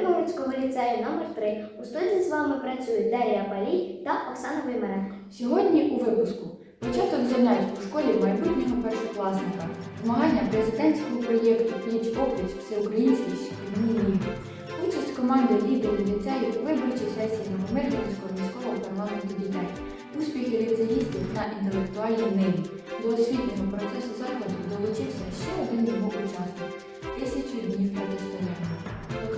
Новомиргородського ліцею номер 3 У студії з вами працюють Дар'я Палій та Оксана Виймаренко. Сьогодні у випуску початок занять у школі майбутнього першокласника, змагання президентського проєкту Пліч опліч всеукраїнській шкільній ліги, участь команди лідерів ліцею у виборчій сесії Новомиргородського міського парламенту дітей, успіхи ліцеїстів на інтелектуальній ниві. До освітнього процесу закладу долучився ще один його учасник тисячу днів протистояння.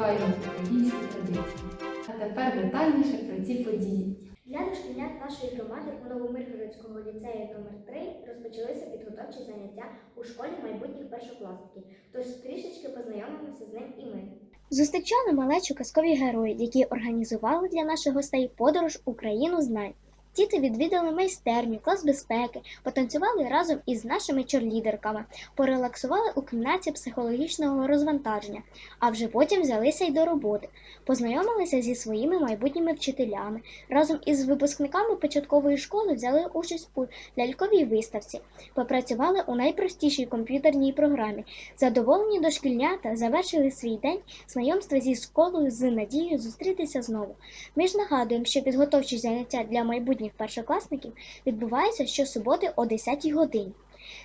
Плекаємо українські традиції. А тепер детальніше про ці події. Для дошкільнят нашої громади у Новомиргородського ліцею номер 3 розпочалися підготовчі заняття у школі майбутніх першокласників. Тож трішечки познайомимося з ним і ми. Зустрічали малечу казкові герої, які організували для наших гостей подорож у країну знань. Діти відвідали майстерню, клас безпеки, потанцювали разом із нашими чорлідерками, порелаксували у кімнаті психологічного розвантаження, а вже потім взялися й до роботи, познайомилися зі своїми майбутніми вчителями. Разом із випускниками початкової школи взяли участь у ляльковій виставці, попрацювали у найпростішій комп'ютерній програмі. Задоволені дошкільнята завершили свій день знайомства зі школою з надією зустрітися знову. Ми ж нагадуємо, що підготовчі заняття для майбутніх першокласників відбуваються щосуботи о 10 годині.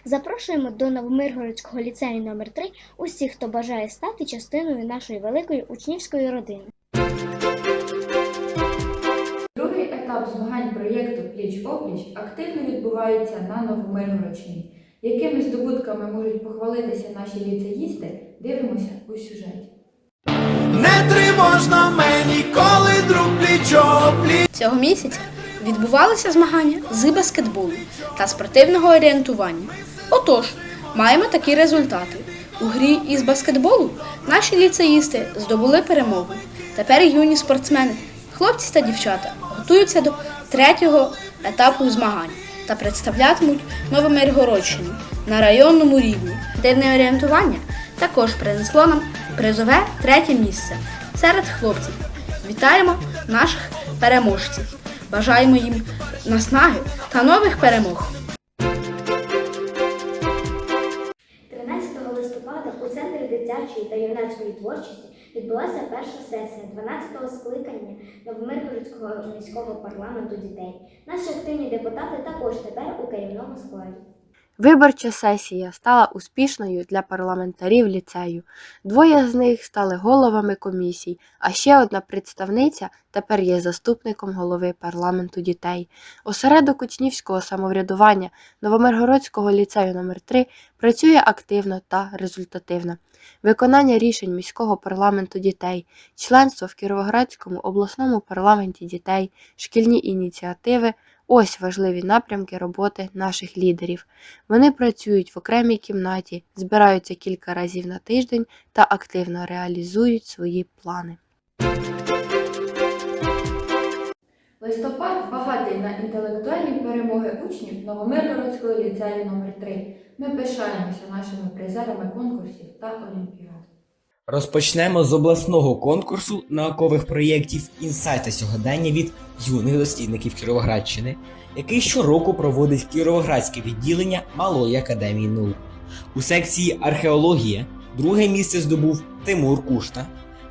Запрошуємо до Новомиргородського ліцею номер 3 усіх, хто бажає стати частиною нашої великої учнівської родини. Другий етап змагань проєкту Пліч опліч активно відбувається на Новомиргородщині. Якими здобутками можуть похвалитися наші ліцеїсти, дивимося у сюжеті. Не тривожно мені, коли друг пліч-о-пліч Цього місяця відбувалися змагання з баскетболу та спортивного орієнтування. Отож, маємо такі результати. У грі із баскетболу наші ліцеїсти здобули перемогу. Тепер юні спортсмени, хлопці та дівчата, готуються до третього етапу змагань та представлятимуть Новомиргородщину на районному рівні. Дивне орієнтування також принесло нам призове третє місце серед хлопців. Вітаємо наших переможців. Бажаємо їм наснаги та нових перемог. 13 листопада у Центрі дитячої та юнацької творчості відбулася перша сесія 12-го скликання Новомиргородського міського парламенту дітей. Наші активні депутати також тепер у керівному складі. Виборча сесія стала успішною для парламентарів ліцею. Двоє з них стали головами комісій, а ще одна представниця тепер є заступником голови парламенту дітей. Осередок учнівського самоврядування Новомиргородського ліцею номер 3 працює активно та результативно. Виконання рішень міського парламенту дітей, членство в Кіровоградському обласному парламенті дітей, шкільні ініціативи ось важливі напрямки роботи наших лідерів. Вони працюють в окремій кімнаті, збираються кілька разів на тиждень та активно реалізують свої плани. Листопад багатий на інтелектуальні перемоги учнів Новомиргородського ліцею номер 3 Ми пишаємося нашими призерами конкурсів та олімпіад. Розпочнемо з обласного конкурсу наукових проєктів «Інсайти сьогодення» від юних дослідників Кіровоградщини, який щороку проводить Кіровоградське відділення Малої академії наук. У секції археологія друге місце здобув Тимур Кушта,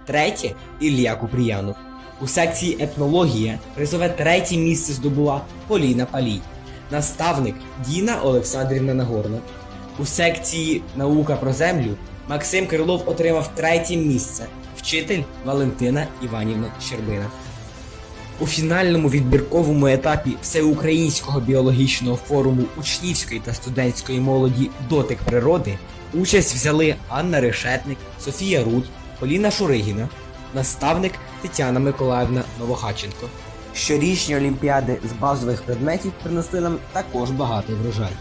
третє Ілля Купріянов. У секції етнологія призове третє місце здобула Поліна Палій, наставник Діна Олександрівна Нагорна. У секції Наука про землю Максим Крилов отримав третє місце, вчитель Валентина Іванівна Щербина. У фінальному відбірковому етапі Всеукраїнського біологічного форуму учнівської та студентської молоді Дотик природи участь взяли Анна Решетник, Софія Рудь, Поліна Шуригіна, наставник Тетяна Миколаївна Новохаченко. Щорічні олімпіади з базових предметів принесли нам також багатий врожай.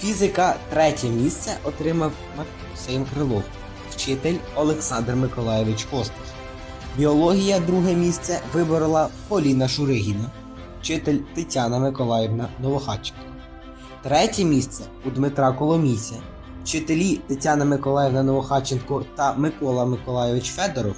Фізика третє місце отримав Максим Крилов, вчитель Олександр Миколайович Костас. Біологія друге місце виборола Поліна Шуригіна, вчитель Тетяна Миколаївна Новохатченко. Третє місце у Дмитра Коломійця, вчителі Тетяна Миколаївна Новохатченко та Микола Миколайович Федоров.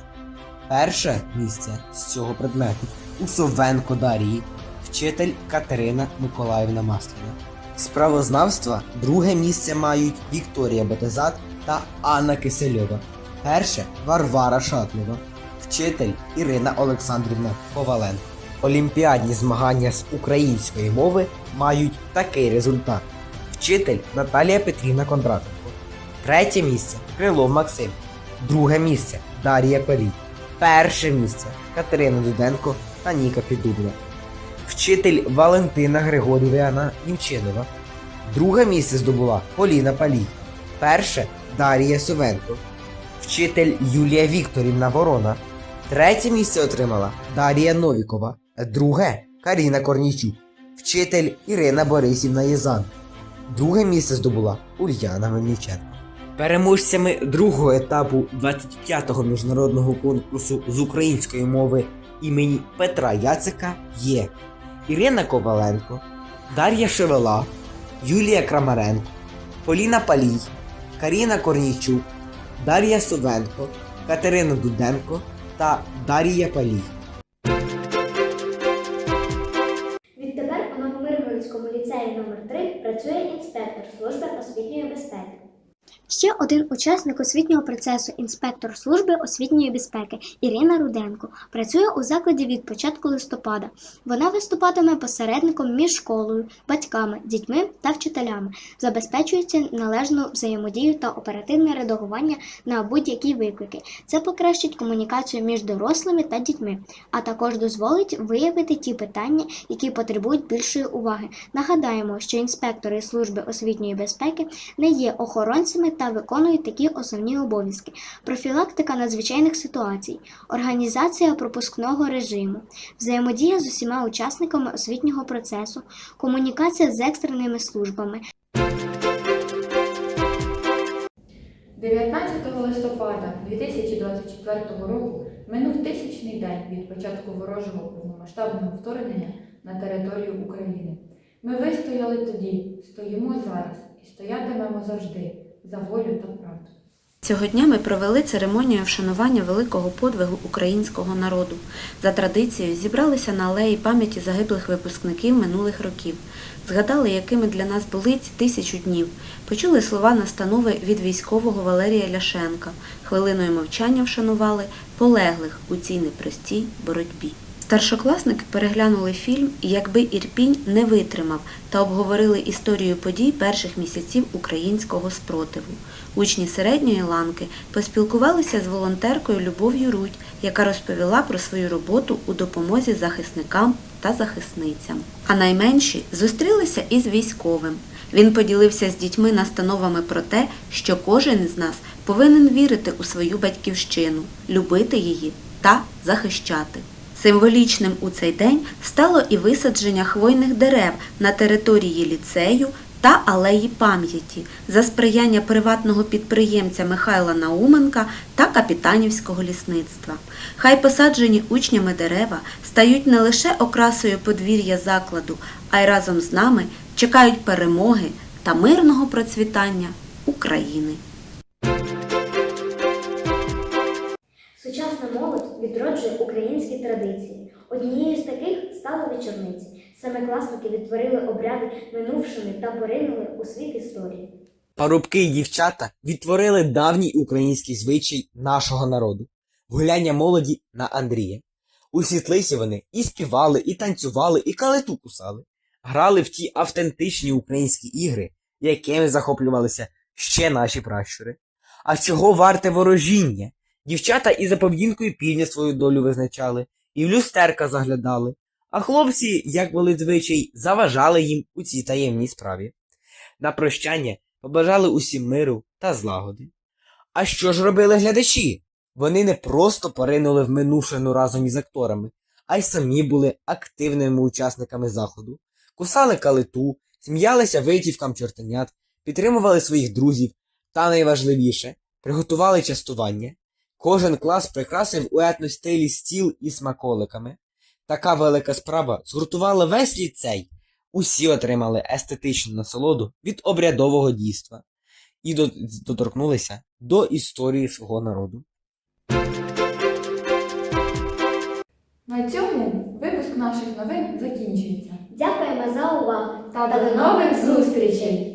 Перше місце з цього предмету у Совенко Дарії, вчитель Катерина Миколаївна Масліна. З правознавства друге місце мають Вікторія Батизат та Анна Кисельова. Перше Варвара Шатлова, вчитель Ірина Олександрівна Коваленко. Олімпіадні змагання з української мови мають такий результат: вчитель Наталія Петрівна Кондратенко. Третє місце Крилов Максим. Друге місце Дар'я Палій. Перше місце Катерина Дуденко та Ніка Підубна. Вчитель Валентина Григорівна Німчинова. Друге місце здобула Поліна Палій. Перше Дар'я Совенко. Вчитель Юлія Вікторівна Ворона. Третє місце отримала Дар'я Новікова. Друге Каріна Корнійчук. Вчитель Ірина Борисівна Єзан. Друге місце здобула Ульяна Мельниченко. Переможцями другого етапу 25-го міжнародного конкурсу з української мови імені Петра Яцика є Ірина Коваленко, Дар'я Шевела, Юлія Крамаренко, Поліна Палій, Каріна Корнійчук, Дар'я Совенко, Катерина Дуденко та Дар'я Палій. Ще один учасник освітнього процесу, інспектор служби освітньої безпеки Ірина Руденко, працює у закладі від початку листопада. Вона виступатиме посередником між школою, батьками, дітьми та вчителями, забезпечується належну взаємодію та оперативне редагування на будь-які виклики. Це покращить комунікацію між дорослими та дітьми, а також дозволить виявити ті питання, які потребують більшої уваги. Нагадаємо, що інспектори служби освітньої безпеки не є охоронцями та виконують такі основні обов'язки: профілактика надзвичайних ситуацій, організація пропускного режиму, взаємодія з усіма учасниками освітнього процесу, комунікація з екстреними службами, 19 листопада 2024 року минув тисячний день від початку ворожого повномасштабного вторгнення на територію України. Ми вистояли тоді, стоїмо зараз і стоятимемо завжди за волю та правду. Цього дня ми провели церемонію вшанування великого подвигу українського народу. За традицією зібралися на алеї пам'яті загиблих випускників минулих років, згадали, якими для нас були ці тисячу днів, почули слова настанови від військового Валерія Ляшенка, хвилиною мовчання вшанували полеглих у цій непростій боротьбі. Старшокласники переглянули фільм Якби Ірпінь не витримав та обговорили історію подій перших місяців українського спротиву. Учні середньої ланки поспілкувалися з волонтеркою Любов'ю Рудь, яка розповіла про свою роботу у допомозі захисникам та захисницям. А найменші зустрілися із військовим. Він поділився з дітьми настановами про те, що кожен із нас повинен вірити у свою батьківщину, любити її та захищати. Символічним у цей день стало і висадження хвойних дерев на території ліцею та алеї пам'яті за сприяння приватного підприємця Михайла Науменка та капітанівського лісництва. Хай посаджені учнями дерева стають не лише окрасою подвір'я закладу, а й разом з нами чекають перемоги та мирного процвітання України. Відроджує українські традиції. Однією з таких стали вечорниці. Семикласники відтворили обряди минувшими та поринули у світ історії. Парубки і дівчата відтворили давній український звичай нашого народу гуляння молоді на Андрія. У світлиці вони і співали, і танцювали, і калиту кусали, грали в ті автентичні українські ігри, якими захоплювалися ще наші пращури. А чого варте ворожіння? Дівчата і за поведінкою півня свою долю визначали, і в люстерка заглядали, а хлопці, як вели звичай, заважали їм у цій таємній справі. На прощання побажали усім миру та злагоди. А що ж робили глядачі? Вони не просто поринули в минувшину разом із акторами, а й самі були активними учасниками заходу, кусали калиту, сміялися витівкам чортенят, підтримували своїх друзів та найважливіше приготували частування. Кожен клас прикрасив у етностилі стіл із смаколиками. Така велика справа згуртувала весь ліцей. Усі отримали естетичну насолоду від обрядового дійства і доторкнулися до історії свого народу. На цьому випуск наших новин закінчується. Дякуємо за увагу та до нових зустрічей!